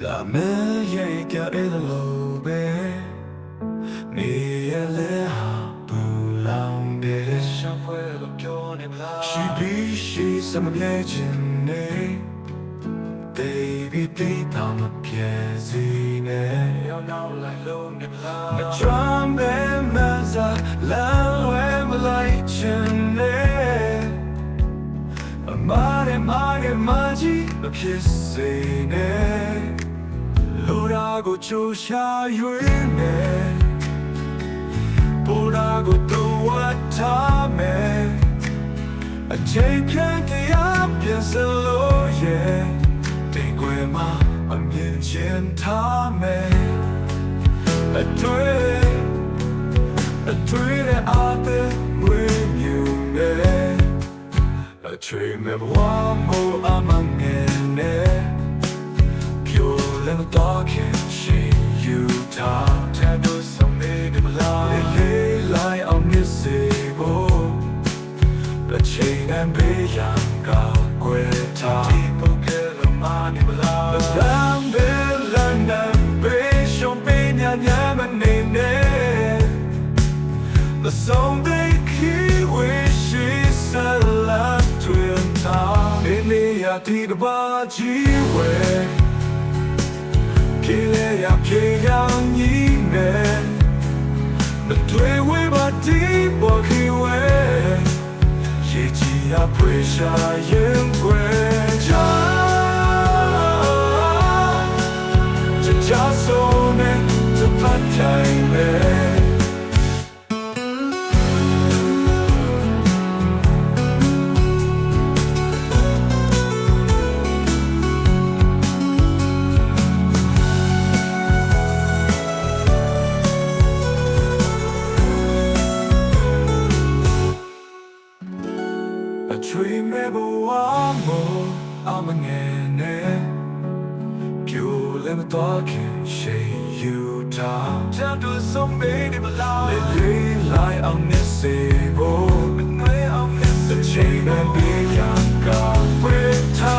La me llega el lobe Ni el pulang de Ya puedo yo ni bla She be she some legend Baby be tam piezine Yo no like lo ni bla Me trombe meza la we me like chene Amare mare magi lo kissine ကိုချိုးရှာရွေးမယ်ပေါ်လာကိုတို့ဝတ်ထားမယ်အချိန်ပြန်တရားပြန်စလို့ရဲ့တိမ်ွယ်မှာအမြင်ချင်းထားမယ်အတွေ့အတွေ့ရအသက်မွေးမြူမယ်အချိန်မဘဝမို့အမငယ်နဲ့ dark hair chain and be young girl quit time people get the money below but I'm bill and I'm bitch on pain and I'm a name the song they keep wish is a lot to in time in the idea about you where kill ရာဖြေရောင်ကြီးနဲ့မတွေ့ဝေးပါဒီပေါ်ခွေရေချီရဖွေရှာရဲ့ရွှေမဲ့ဘဝမို့အမငယ်နဲ့ပြိုလဲမတော်ခင်ရှိယူတာတန်တူဆုံးမေးဒီမလားလေလေးလိုက်အောင်နဲ့စေဖို့မငွေအောင်နဲ့တချိန်နဲ့ပြီးရကဝေးတာ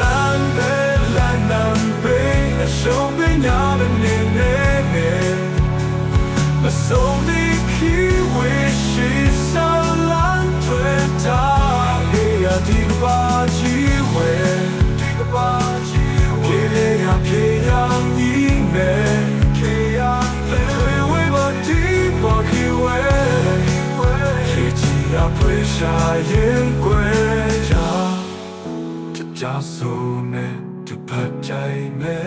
လမ်းနဲ့လမ်းနံပေးအဆုံးပညာနဲ့နေနေ A soul that he wishes 下烟归家，这枷锁没，这怕债没。